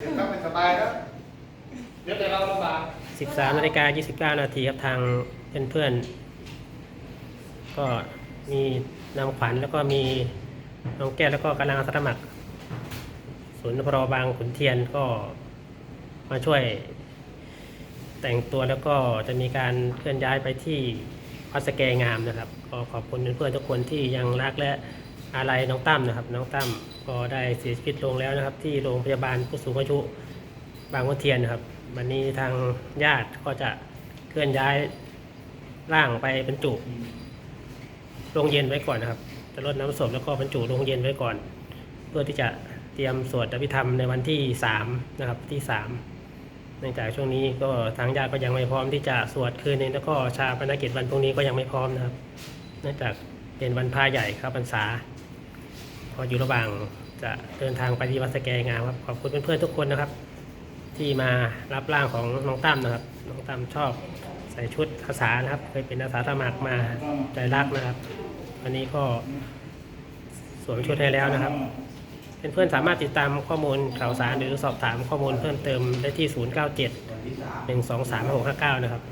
เดี๋ยวต้องเป็นสบายแล้วเดี๋ยวแต่เราลำบาก13นาฬิกา29 นาทีครับทางเพื่อนๆ ก็มีนำขวัญแล้วก็มีน้องแก้วแล้วก็กำลังอาสาสมัครศูนย์พรบางขุนเทียนก็มาช่วยแต่งตัวแล้วก็จะมีการเคลื่อนย้ายไปที่วัดสแกงามนะครับก็ขอบคุณเพื่อนๆทุกคนที่ยังรักและ อะไรน้องตั้มนะครับ น้องตั้มก็ได้เสียชีวิตลงแล้วนะครับ ที่โรงพยาบาลผู้สูงอายุบางขุนเทียนนะครับ วันนี้ทางญาติก็จะเคลื่อนย้ายร่างไปบรรจุโรงเย็นไว้ก่อนนะครับจะลดน้ำศพแล้วก็บรรจุโรงเย็นไว้ก่อน เพื่อที่จะเตรียมสวดอภิธรรมในวันที่สามนะครับที่สามเนื่องจากช่วงนี้ก็ทางญาติก็ยังไม่พร้อมที่จะสวดคืนนี้แล้วก็ชาปนกิจวันพรุ่งนี้ก็ยังไม่พร้อมนะครับ เนื่องจากเป็นวันพระใหญ่ครับพรรษา พออยู่ระหว่างจะเดินทางไปที่วัดสแกงามครับ ขอบคุณเพื่อนๆทุกคนนะครับ ที่มารับร่างของน้องตั้มนะครับ น้องตั้มชอบใส่ชุดอาสานะครับ เคยเป็นอาสาสมัครมาใจรักนะครับ วันนี้ก็สวมชุดให้แล้วนะครับเพื่อนๆสามารถติดตามข้อมูลข่าวสารหรือสอบถามข้อมูลเพิ่มเติมได้ที่ 097 123 659 นะครับ